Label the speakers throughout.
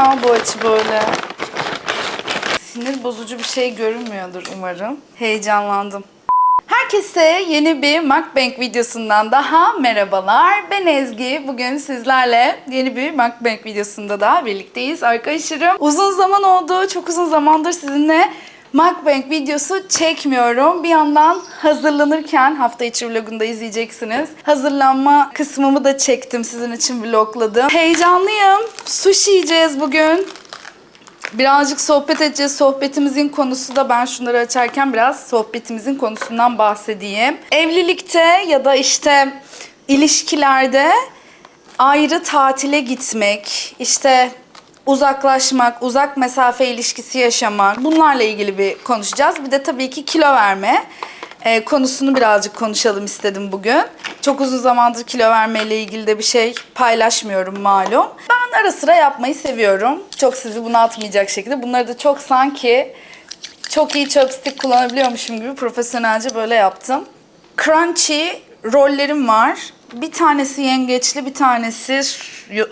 Speaker 1: Ya bu açı böyle? Sinir bozucu bir şey görünmüyordur umarım. Heyecanlandım. Herkese yeni bir Mukbang videosundan daha merhabalar. Ben Ezgi. Bugün sizlerle yeni bir Mukbang videosunda da birlikteyiz arkadaşlarım. Uzun zaman oldu. Çok uzun zamandır sizinle Mukbang videosu çekmiyorum. Bir yandan hazırlanırken hafta içi vlogunda izleyeceksiniz. Hazırlanma kısmımı da çektim. Sizin için vlogladım. Heyecanlıyım. Sushi yiyeceğiz bugün. Birazcık sohbet edeceğiz. Sohbetimizin konusu da ben şunları açarken biraz sohbetimizin konusundan bahsedeyim. Evlilikte ya da işte ilişkilerde ayrı tatile gitmek, işte uzaklaşmak, uzak mesafe ilişkisi yaşamak bunlarla ilgili bir konuşacağız. Bir de tabii ki kilo verme e, konusunu birazcık konuşalım istedim bugün. Çok uzun zamandır kilo vermeyle ilgili de bir şey paylaşmıyorum malum. Ben ara sıra yapmayı seviyorum. Çok sizi bunaltmayacak şekilde. Bunları da çok sanki çok iyi chopstick kullanabiliyormuşum gibi profesyonelce böyle yaptım. Crunchy rollerim var. Bir tanesi yengeçli, bir tanesi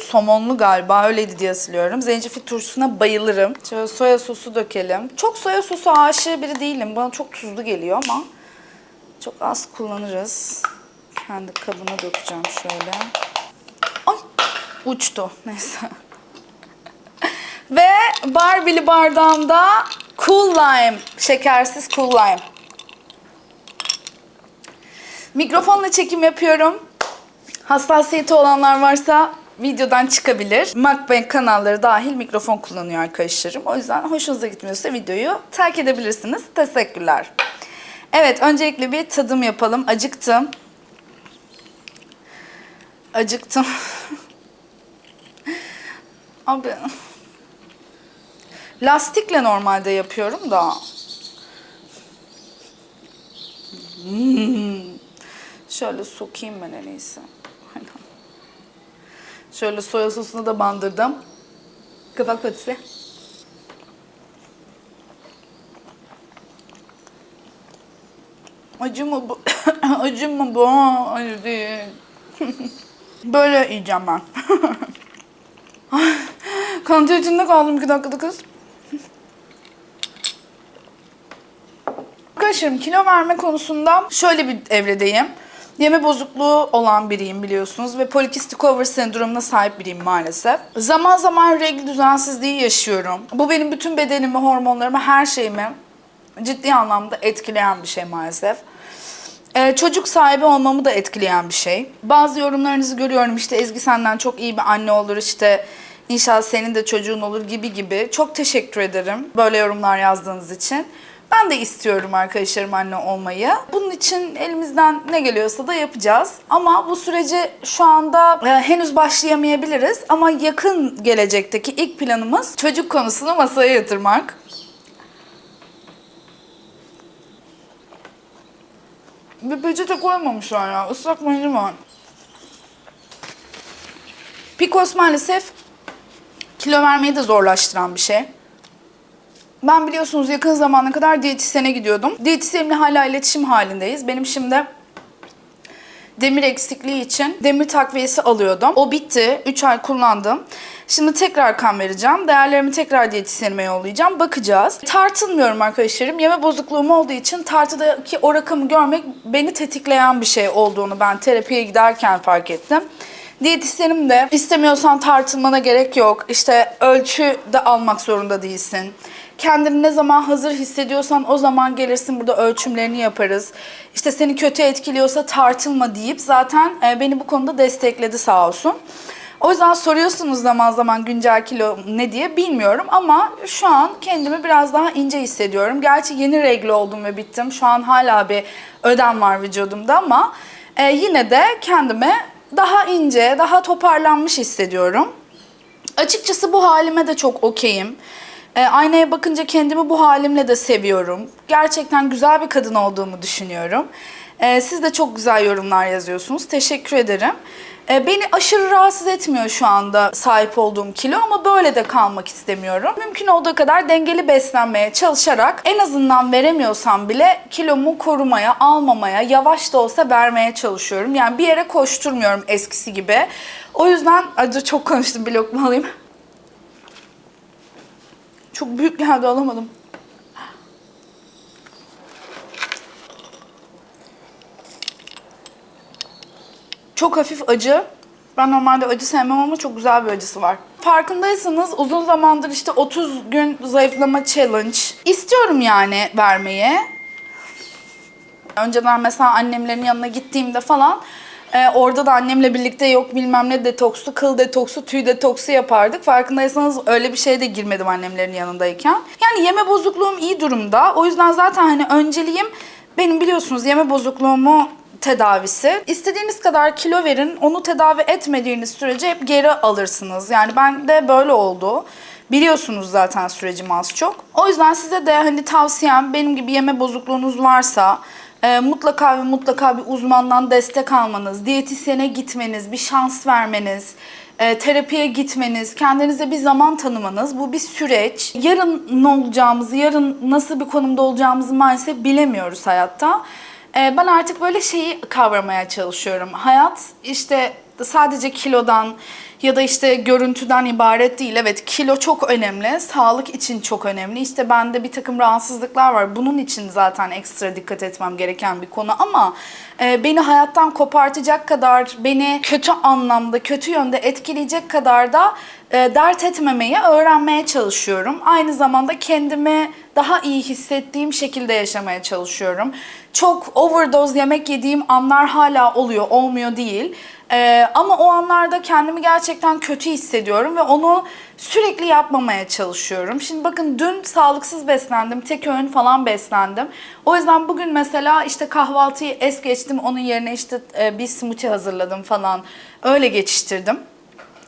Speaker 1: somonlu galiba. Öyleydi diye hatırlıyorum. Zencefil turşusuna bayılırım. Şöyle soya sosu dökelim. Çok soya sosu aşığı biri değilim. Bana çok tuzlu geliyor ama çok az kullanırız. Kendi kabına dökeceğim şöyle. Ay uçtu. Neyse. Ve Barbie'li bardağımda Cool Lime. Şekersiz Cool Lime. Mikrofonla çekim yapıyorum. Hassasiyeti olanlar varsa videodan çıkabilir. Mukbang kanalları dahil mikrofon kullanıyor arkadaşlarım. O yüzden hoşunuza gitmiyorsa videoyu terk edebilirsiniz. Teşekkürler. Evet, öncelikle bir tadım yapalım. Acıktım. Acıktım. Abi. Lastikle normalde yapıyorum da. Hmm. Şöyle sokayım ben en iyisi. Şöyle soya sosunu da bandırdım. Kapak patisi. Acı mı bu? Acı mı bu? Acı değil. Böyle yiyeceğim ben. Kanter içinde kaldım iki dakikada kız. Arkadaşlarım kilo verme konusunda şöyle bir evredeyim. Yeme bozukluğu olan biriyim biliyorsunuz ve polikistik over sendromuna sahip biriyim maalesef. Zaman zaman regl düzensizliği yaşıyorum. Bu benim bütün bedenimi, hormonlarımı, her şeyimi ciddi anlamda etkileyen bir şey maalesef. Ee, çocuk sahibi olmamı da etkileyen bir şey. Bazı yorumlarınızı görüyorum işte Ezgi senden çok iyi bir anne olur işte inşallah senin de çocuğun olur gibi gibi. Çok teşekkür ederim böyle yorumlar yazdığınız için. Ben de istiyorum arkadaşlarım anne olmayı. Bunun için elimizden ne geliyorsa da yapacağız. Ama bu süreci şu anda e, henüz başlayamayabiliriz. Ama yakın gelecekteki ilk planımız çocuk konusunu masaya yatırmak. Bir peçete koymamışlar ya. Islak mendil var. Pikos maalesef kilo vermeyi de zorlaştıran bir şey. Ben biliyorsunuz yakın zamana kadar diyetisyene gidiyordum. Diyetisyenimle hala iletişim halindeyiz. Benim şimdi demir eksikliği için demir takviyesi alıyordum. O bitti. 3 ay kullandım. Şimdi tekrar kan vereceğim. Değerlerimi tekrar diyetisyenime yollayacağım. Bakacağız. Tartılmıyorum arkadaşlarım. Yeme bozukluğum olduğu için tartıdaki o rakamı görmek beni tetikleyen bir şey olduğunu ben terapiye giderken fark ettim. Diyetisyenim de istemiyorsan tartılmana gerek yok. İşte ölçü de almak zorunda değilsin. Kendini ne zaman hazır hissediyorsan o zaman gelirsin burada ölçümlerini yaparız. İşte seni kötü etkiliyorsa tartılma deyip zaten e, beni bu konuda destekledi sağ olsun. O yüzden soruyorsunuz zaman zaman güncel kilo ne diye bilmiyorum ama şu an kendimi biraz daha ince hissediyorum. Gerçi yeni regl oldum ve bittim. Şu an hala bir ödem var vücudumda ama e, yine de kendime daha ince, daha toparlanmış hissediyorum. Açıkçası bu halime de çok okeyim. E, aynaya bakınca kendimi bu halimle de seviyorum. Gerçekten güzel bir kadın olduğumu düşünüyorum. E, siz de çok güzel yorumlar yazıyorsunuz. Teşekkür ederim. E, beni aşırı rahatsız etmiyor şu anda sahip olduğum kilo ama böyle de kalmak istemiyorum. Mümkün olduğu kadar dengeli beslenmeye çalışarak en azından veremiyorsam bile kilomu korumaya, almamaya, yavaş da olsa vermeye çalışıyorum. Yani bir yere koşturmuyorum eskisi gibi. O yüzden acı çok konuştum bir lokma alayım. Çok büyük geldi alamadım. Çok hafif acı. Ben normalde acı sevmem ama çok güzel bir acısı var. Farkındaysanız uzun zamandır işte 30 gün zayıflama challenge istiyorum yani vermeyi. Önceden mesela annemlerin yanına gittiğimde falan e, orada da annemle birlikte yok bilmem ne detoksu, kıl detoksu, tüy detoksu yapardık. Farkındaysanız öyle bir şeye de girmedim annemlerin yanındayken. Yani yeme bozukluğum iyi durumda. O yüzden zaten hani önceliğim benim biliyorsunuz yeme bozukluğumu tedavisi. İstediğiniz kadar kilo verin. Onu tedavi etmediğiniz sürece hep geri alırsınız. Yani ben de böyle oldu. Biliyorsunuz zaten sürecimi az çok. O yüzden size de hani tavsiyem benim gibi yeme bozukluğunuz varsa e, mutlaka ve mutlaka bir uzmandan destek almanız, diyetisyene gitmeniz, bir şans vermeniz, e, terapiye gitmeniz, kendinize bir zaman tanımanız. Bu bir süreç. Yarın ne olacağımızı, yarın nasıl bir konumda olacağımızı maalesef bilemiyoruz hayatta. E, ben artık böyle şeyi kavramaya çalışıyorum. Hayat işte sadece kilodan ya da işte görüntüden ibaret değil. Evet kilo çok önemli, sağlık için çok önemli. İşte bende bir takım rahatsızlıklar var. Bunun için zaten ekstra dikkat etmem gereken bir konu ama e, beni hayattan kopartacak kadar, beni kötü anlamda, kötü yönde etkileyecek kadar da e, dert etmemeyi öğrenmeye çalışıyorum. Aynı zamanda kendimi daha iyi hissettiğim şekilde yaşamaya çalışıyorum. Çok overdose yemek yediğim anlar hala oluyor, olmuyor değil. Ee, ama o anlarda kendimi gerçekten kötü hissediyorum ve onu sürekli yapmamaya çalışıyorum. Şimdi bakın dün sağlıksız beslendim, tek öğün falan beslendim. O yüzden bugün mesela işte kahvaltıyı es geçtim, onun yerine işte e, bir smoothie hazırladım falan. Öyle geçiştirdim.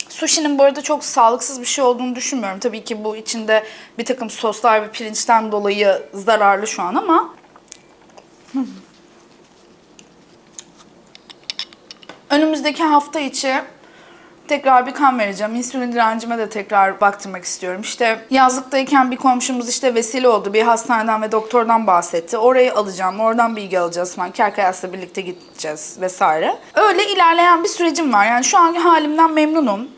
Speaker 1: Sushi'nin bu arada çok sağlıksız bir şey olduğunu düşünmüyorum. Tabii ki bu içinde bir takım soslar ve pirinçten dolayı zararlı şu an ama Önümüzdeki hafta içi tekrar bir kan vereceğim. İnsülin direncime de tekrar baktırmak istiyorum. İşte yazlıktayken bir komşumuz işte vesile oldu. Bir hastaneden ve doktordan bahsetti. Orayı alacağım, oradan bilgi alacağız falan. Kerkayas'la birlikte gideceğiz vesaire. Öyle ilerleyen bir sürecim var. Yani şu anki halimden memnunum.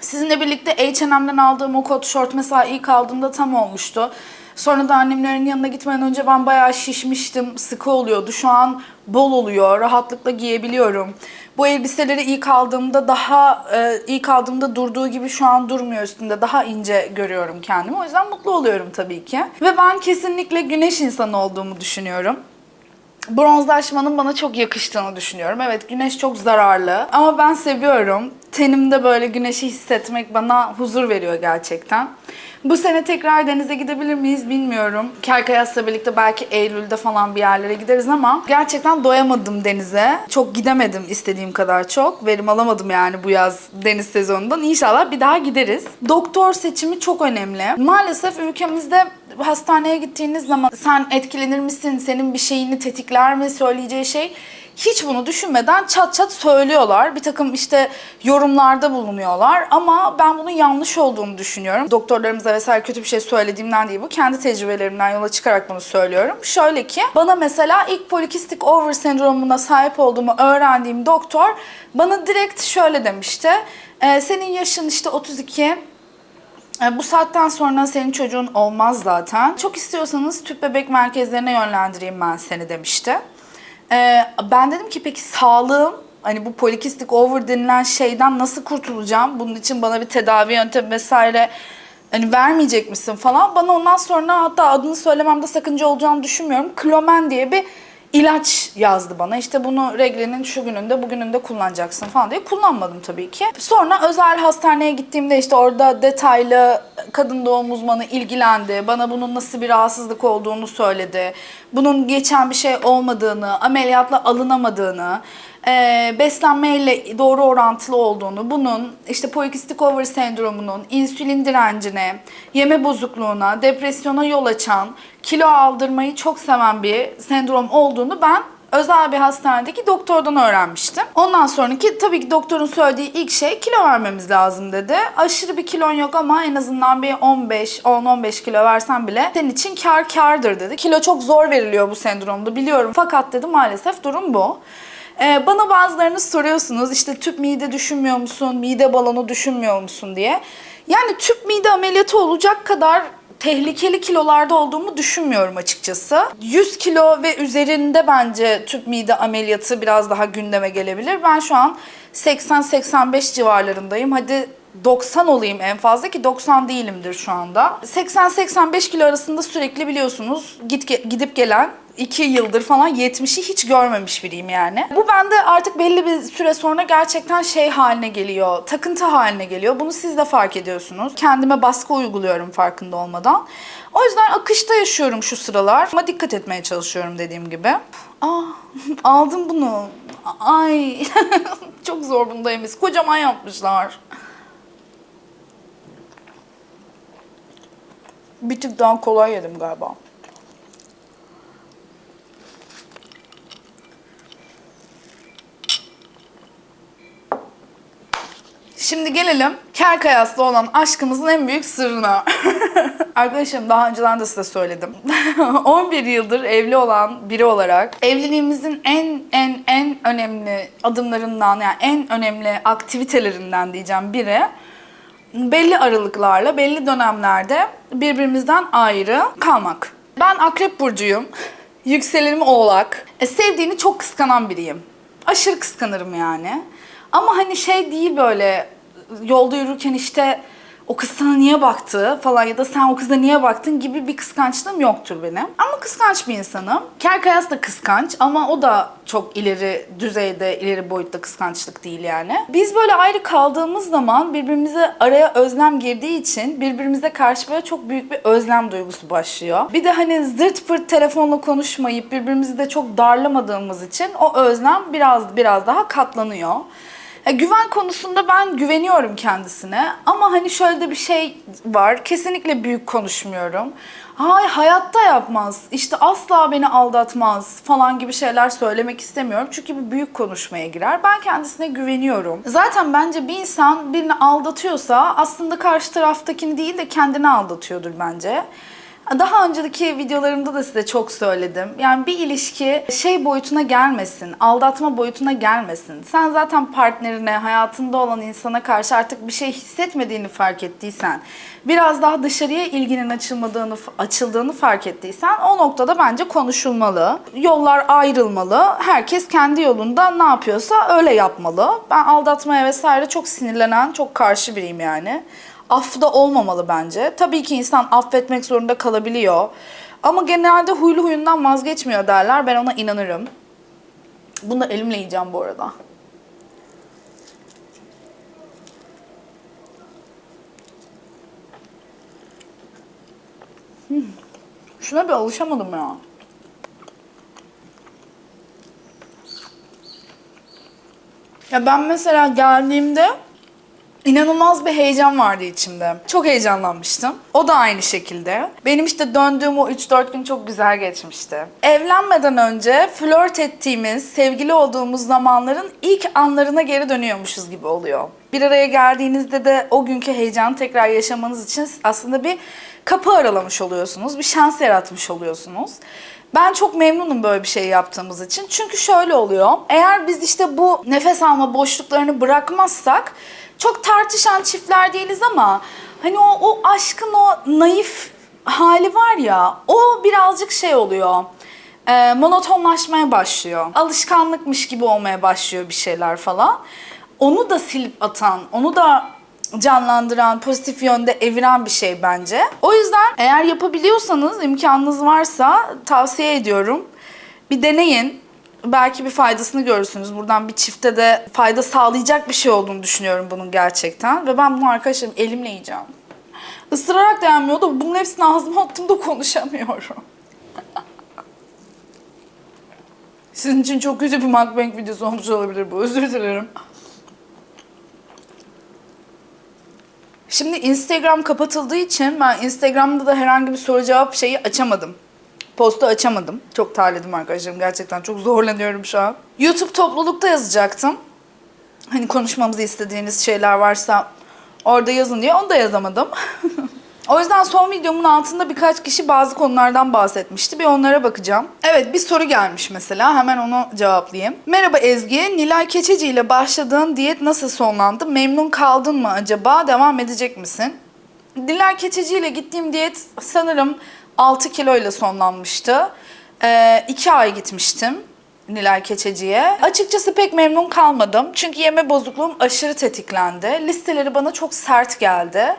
Speaker 1: Sizinle birlikte H&M'den aldığım o kot şort mesela ilk aldığımda tam olmuştu. Sonra da annemlerin yanına gitmeden önce ben bayağı şişmiştim, sıkı oluyordu. Şu an bol oluyor, rahatlıkla giyebiliyorum. Bu elbiseleri ilk aldığımda daha, e, ilk aldığımda durduğu gibi şu an durmuyor üstünde. Daha ince görüyorum kendimi. O yüzden mutlu oluyorum tabii ki. Ve ben kesinlikle güneş insanı olduğumu düşünüyorum bronzlaşmanın bana çok yakıştığını düşünüyorum. Evet güneş çok zararlı ama ben seviyorum. Tenimde böyle güneşi hissetmek bana huzur veriyor gerçekten. Bu sene tekrar denize gidebilir miyiz bilmiyorum. Kerkayas'la birlikte belki Eylül'de falan bir yerlere gideriz ama gerçekten doyamadım denize. Çok gidemedim istediğim kadar çok. Verim alamadım yani bu yaz deniz sezonundan. İnşallah bir daha gideriz. Doktor seçimi çok önemli. Maalesef ülkemizde hastaneye gittiğiniz zaman sen etkilenir misin, senin bir şeyini tetikler mi söyleyeceği şey hiç bunu düşünmeden çat çat söylüyorlar. Bir takım işte yorumlarda bulunuyorlar ama ben bunun yanlış olduğunu düşünüyorum. Doktorlarımıza vesaire kötü bir şey söylediğimden değil bu. Kendi tecrübelerimden yola çıkarak bunu söylüyorum. Şöyle ki bana mesela ilk polikistik over sendromuna sahip olduğumu öğrendiğim doktor bana direkt şöyle demişti. "Ee, senin yaşın işte 32, e, bu saatten sonra senin çocuğun olmaz zaten. Çok istiyorsanız tüp bebek merkezlerine yönlendireyim ben seni demişti. Ee, ben dedim ki peki sağlığım hani bu polikistik over denilen şeyden nasıl kurtulacağım? Bunun için bana bir tedavi yöntemi vesaire hani vermeyecek misin falan. Bana ondan sonra hatta adını söylememde sakınca olacağını düşünmüyorum. Klomen diye bir ilaç yazdı bana. İşte bunu reglenin şu gününde bugününde kullanacaksın falan diye kullanmadım tabii ki. Sonra özel hastaneye gittiğimde işte orada detaylı kadın doğum uzmanı ilgilendi. Bana bunun nasıl bir rahatsızlık olduğunu söyledi. Bunun geçen bir şey olmadığını, ameliyatla alınamadığını, e, beslenmeyle doğru orantılı olduğunu, bunun işte polikistik over sendromunun insülin direncine, yeme bozukluğuna, depresyona yol açan, kilo aldırmayı çok seven bir sendrom olduğunu ben özel bir hastanedeki doktordan öğrenmiştim. Ondan sonraki tabii ki doktorun söylediği ilk şey kilo vermemiz lazım dedi. Aşırı bir kilon yok ama en azından bir 15, 10-15 kilo versen bile senin için kar kardır dedi. Kilo çok zor veriliyor bu sendromda biliyorum. Fakat dedi maalesef durum bu. Ee, bana bazılarınız soruyorsunuz işte tüp mide düşünmüyor musun, mide balonu düşünmüyor musun diye. Yani tüp mide ameliyatı olacak kadar tehlikeli kilolarda olduğumu düşünmüyorum açıkçası. 100 kilo ve üzerinde bence tüp mide ameliyatı biraz daha gündeme gelebilir. Ben şu an 80-85 civarlarındayım. Hadi 90 olayım en fazla ki 90 değilimdir şu anda. 80-85 kilo arasında sürekli biliyorsunuz git gidip gelen 2 yıldır falan 70'i hiç görmemiş biriyim yani. Bu bende artık belli bir süre sonra gerçekten şey haline geliyor, takıntı haline geliyor. Bunu siz de fark ediyorsunuz. Kendime baskı uyguluyorum farkında olmadan. O yüzden akışta yaşıyorum şu sıralar. Ama dikkat etmeye çalışıyorum dediğim gibi. Aa, aldım bunu. Ay, çok zor bunda Emis. Kocaman yapmışlar. Bir tık daha kolay yedim galiba. Şimdi gelelim kel kayaslı olan aşkımızın en büyük sırrına. Arkadaşım daha önceden de size söyledim. 11 yıldır evli olan biri olarak evliliğimizin en en en önemli adımlarından yani en önemli aktivitelerinden diyeceğim biri belli aralıklarla, belli dönemlerde birbirimizden ayrı kalmak. Ben akrep burcuyum. Yükselenim oğlak. E, sevdiğini çok kıskanan biriyim. Aşırı kıskanırım yani. Ama hani şey değil böyle yolda yürürken işte o kız sana niye baktı falan ya da sen o kıza niye baktın gibi bir kıskançlığım yoktur benim. Ama kıskanç bir insanım. Kerkayas da kıskanç ama o da çok ileri düzeyde, ileri boyutta kıskançlık değil yani. Biz böyle ayrı kaldığımız zaman birbirimize araya özlem girdiği için birbirimize karşı böyle çok büyük bir özlem duygusu başlıyor. Bir de hani zırt pırt telefonla konuşmayıp birbirimizi de çok darlamadığımız için o özlem biraz biraz daha katlanıyor. Ya güven konusunda ben güveniyorum kendisine ama hani şöyle de bir şey var. Kesinlikle büyük konuşmuyorum. Ay hayatta yapmaz. İşte asla beni aldatmaz falan gibi şeyler söylemek istemiyorum. Çünkü bu büyük konuşmaya girer. Ben kendisine güveniyorum. Zaten bence bir insan birini aldatıyorsa aslında karşı taraftakini değil de kendini aldatıyordur bence. Daha önceki videolarımda da size çok söyledim. Yani bir ilişki şey boyutuna gelmesin, aldatma boyutuna gelmesin. Sen zaten partnerine, hayatında olan insana karşı artık bir şey hissetmediğini fark ettiysen, biraz daha dışarıya ilginin açılmadığını, açıldığını fark ettiysen o noktada bence konuşulmalı. Yollar ayrılmalı. Herkes kendi yolunda ne yapıyorsa öyle yapmalı. Ben aldatmaya vesaire çok sinirlenen, çok karşı biriyim yani af da olmamalı bence. Tabii ki insan affetmek zorunda kalabiliyor. Ama genelde huylu huyundan vazgeçmiyor derler. Ben ona inanırım. Bunu da elimle yiyeceğim bu arada. Hmm. Şuna bir alışamadım ya. Ya ben mesela geldiğimde İnanılmaz bir heyecan vardı içimde. Çok heyecanlanmıştım. O da aynı şekilde. Benim işte döndüğüm o 3-4 gün çok güzel geçmişti. Evlenmeden önce flört ettiğimiz, sevgili olduğumuz zamanların ilk anlarına geri dönüyormuşuz gibi oluyor. Bir araya geldiğinizde de o günkü heyecanı tekrar yaşamanız için aslında bir kapı aralamış oluyorsunuz. Bir şans yaratmış oluyorsunuz. Ben çok memnunum böyle bir şey yaptığımız için. Çünkü şöyle oluyor. Eğer biz işte bu nefes alma boşluklarını bırakmazsak çok tartışan çiftler değiliz ama hani o, o aşkın o naif hali var ya o birazcık şey oluyor. E, monotonlaşmaya başlıyor. Alışkanlıkmış gibi olmaya başlıyor bir şeyler falan. Onu da silip atan, onu da canlandıran, pozitif yönde eviren bir şey bence. O yüzden eğer yapabiliyorsanız, imkanınız varsa tavsiye ediyorum. Bir deneyin belki bir faydasını görürsünüz. Buradan bir çifte de fayda sağlayacak bir şey olduğunu düşünüyorum bunun gerçekten. Ve ben bunu arkadaşlarım elimle yiyeceğim. Isırarak da yenmiyor da bunun hepsini ağzıma attığımda konuşamıyorum. Sizin için çok kötü bir mukbang videosu olmuş olabilir bu. Özür dilerim. Şimdi Instagram kapatıldığı için ben Instagram'da da herhangi bir soru cevap şeyi açamadım. Postu açamadım. Çok terledim arkadaşlarım. Gerçekten çok zorlanıyorum şu an. YouTube toplulukta yazacaktım. Hani konuşmamızı istediğiniz şeyler varsa orada yazın diye. Onu da yazamadım. o yüzden son videomun altında birkaç kişi bazı konulardan bahsetmişti. Bir onlara bakacağım. Evet bir soru gelmiş mesela. Hemen onu cevaplayayım. Merhaba Ezgi. Nilay Keçeci ile başladığın diyet nasıl sonlandı? Memnun kaldın mı acaba? Devam edecek misin? Diler Keçeci ile gittiğim diyet sanırım 6 kilo ile sonlanmıştı. 2 ay gitmiştim Nilay Keçeci'ye. Açıkçası pek memnun kalmadım. Çünkü yeme bozukluğum aşırı tetiklendi. Listeleri bana çok sert geldi.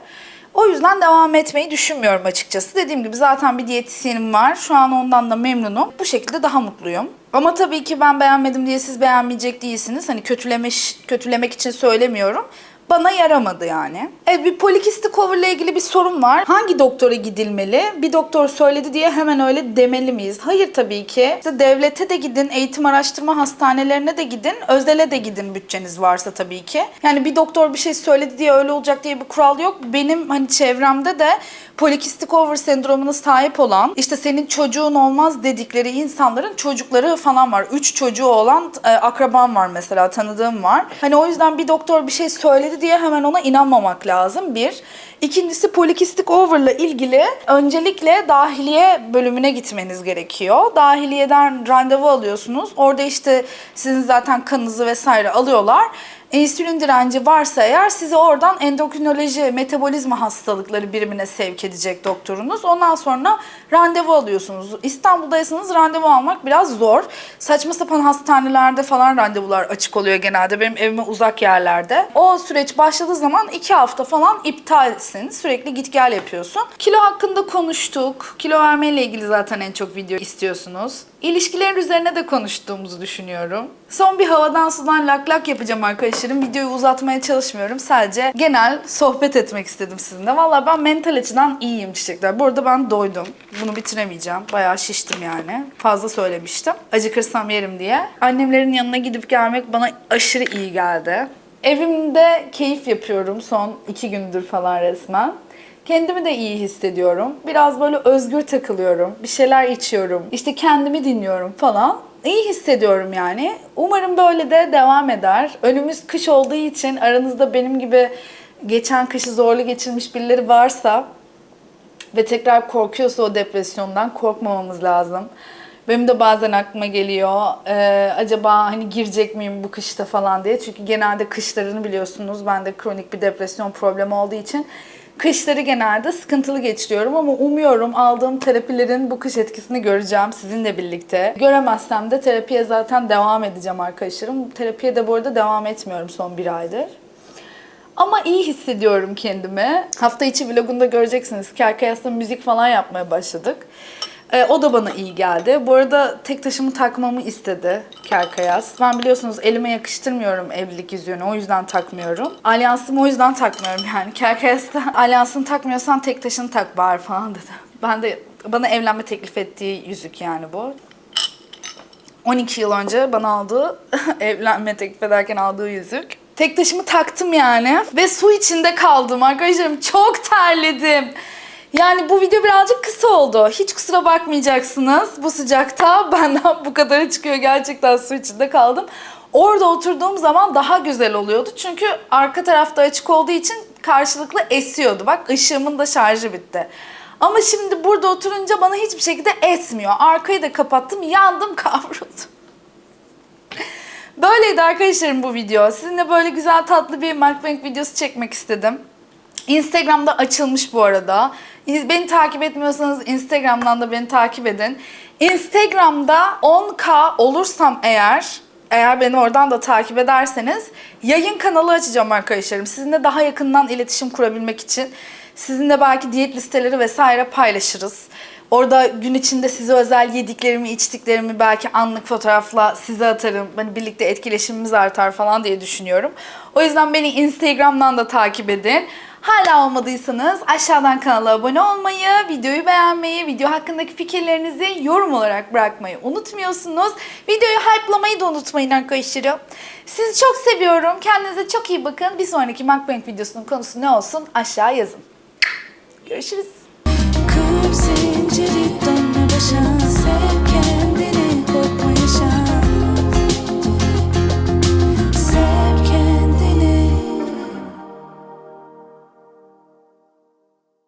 Speaker 1: O yüzden devam etmeyi düşünmüyorum açıkçası. Dediğim gibi zaten bir diyetisyenim var. Şu an ondan da memnunum. Bu şekilde daha mutluyum. Ama tabii ki ben beğenmedim diye siz beğenmeyecek değilsiniz. Hani kötülemiş, kötülemek için söylemiyorum. Bana yaramadı yani. Evet bir polikistik over ile ilgili bir sorun var. Hangi doktora gidilmeli? Bir doktor söyledi diye hemen öyle demeli miyiz? Hayır tabii ki. İşte devlete de gidin, eğitim araştırma hastanelerine de gidin, özele de gidin bütçeniz varsa tabii ki. Yani bir doktor bir şey söyledi diye öyle olacak diye bir kural yok. Benim hani çevremde de polikistik over sendromuna sahip olan, işte senin çocuğun olmaz dedikleri insanların çocukları falan var. Üç çocuğu olan e, akrabam var mesela, tanıdığım var. Hani o yüzden bir doktor bir şey söyledi diye hemen ona inanmamak lazım. Bir. İkincisi polikistik over'la ilgili öncelikle dahiliye bölümüne gitmeniz gerekiyor. Dahiliyeden randevu alıyorsunuz. Orada işte sizin zaten kanınızı vesaire alıyorlar. İnsülin direnci varsa eğer sizi oradan endokrinoloji, metabolizma hastalıkları birimine sevk edecek doktorunuz. Ondan sonra randevu alıyorsunuz. İstanbul'daysanız randevu almak biraz zor. Saçma sapan hastanelerde falan randevular açık oluyor genelde. Benim evime uzak yerlerde. O süreç başladığı zaman iki hafta falan iptalsin. Sürekli git gel yapıyorsun. Kilo hakkında konuştuk. Kilo vermeyle ilgili zaten en çok video istiyorsunuz. İlişkilerin üzerine de konuştuğumuzu düşünüyorum. Son bir havadan sudan lak lak yapacağım arkadaşlarım. Videoyu uzatmaya çalışmıyorum. Sadece genel sohbet etmek istedim sizinle. Valla ben mental açıdan iyiyim çiçekler. Bu arada ben doydum. Bunu bitiremeyeceğim. Bayağı şiştim yani. Fazla söylemiştim. Acıkırsam yerim diye. Annemlerin yanına gidip gelmek bana aşırı iyi geldi. Evimde keyif yapıyorum son iki gündür falan resmen. Kendimi de iyi hissediyorum. Biraz böyle özgür takılıyorum. Bir şeyler içiyorum. İşte kendimi dinliyorum falan. İyi hissediyorum yani. Umarım böyle de devam eder. Önümüz kış olduğu için aranızda benim gibi geçen kışı zorlu geçirmiş birileri varsa ve tekrar korkuyorsa o depresyondan korkmamamız lazım. Benim de bazen aklıma geliyor. Ee, acaba hani girecek miyim bu kışta falan diye. Çünkü genelde kışlarını biliyorsunuz. Bende kronik bir depresyon problemi olduğu için kışları genelde sıkıntılı geçiriyorum ama umuyorum aldığım terapilerin bu kış etkisini göreceğim sizinle birlikte. Göremezsem de terapiye zaten devam edeceğim arkadaşlarım. Terapiye de bu arada devam etmiyorum son bir aydır. Ama iyi hissediyorum kendimi. Hafta içi vlogunda göreceksiniz. Kerkayas'ta müzik falan yapmaya başladık. Ee, o da bana iyi geldi. Bu arada tek taşımı takmamı istedi Kerkayas. Ben biliyorsunuz elime yakıştırmıyorum evlilik yüzüğünü. O yüzden takmıyorum. Alyansımı o yüzden takmıyorum yani. Kerkayas'ta alyansını takmıyorsan tek taşını tak bari falan dedi. Ben de bana evlenme teklif ettiği yüzük yani bu. 12 yıl önce bana aldığı, evlenme teklif ederken aldığı yüzük. Tek taşımı taktım yani ve su içinde kaldım arkadaşlarım. Çok terledim. Yani bu video birazcık kısa oldu. Hiç kusura bakmayacaksınız. Bu sıcakta benden bu kadarı çıkıyor. Gerçekten su içinde kaldım. Orada oturduğum zaman daha güzel oluyordu. Çünkü arka tarafta açık olduğu için karşılıklı esiyordu. Bak ışığımın da şarjı bitti. Ama şimdi burada oturunca bana hiçbir şekilde esmiyor. Arkayı da kapattım, yandım, kavruldum. Böyleydi arkadaşlarım bu video. Sizinle böyle güzel tatlı bir mukbang videosu çekmek istedim. Instagram'da açılmış bu arada. Beni takip etmiyorsanız Instagram'dan da beni takip edin. Instagram'da 10k olursam eğer eğer beni oradan da takip ederseniz yayın kanalı açacağım arkadaşlarım. Sizinle daha yakından iletişim kurabilmek için. Sizinle belki diyet listeleri vesaire paylaşırız. Orada gün içinde size özel yediklerimi, içtiklerimi belki anlık fotoğrafla size atarım. Hani birlikte etkileşimimiz artar falan diye düşünüyorum. O yüzden beni Instagram'dan da takip edin. Hala olmadıysanız aşağıdan kanala abone olmayı, videoyu beğenmeyi, video hakkındaki fikirlerinizi yorum olarak bırakmayı unutmuyorsunuz. Videoyu hype'lamayı da unutmayın arkadaşlarım. Sizi çok seviyorum. Kendinize çok iyi bakın. Bir sonraki mukbang videosunun konusu ne olsun aşağı yazın. Görüşürüz.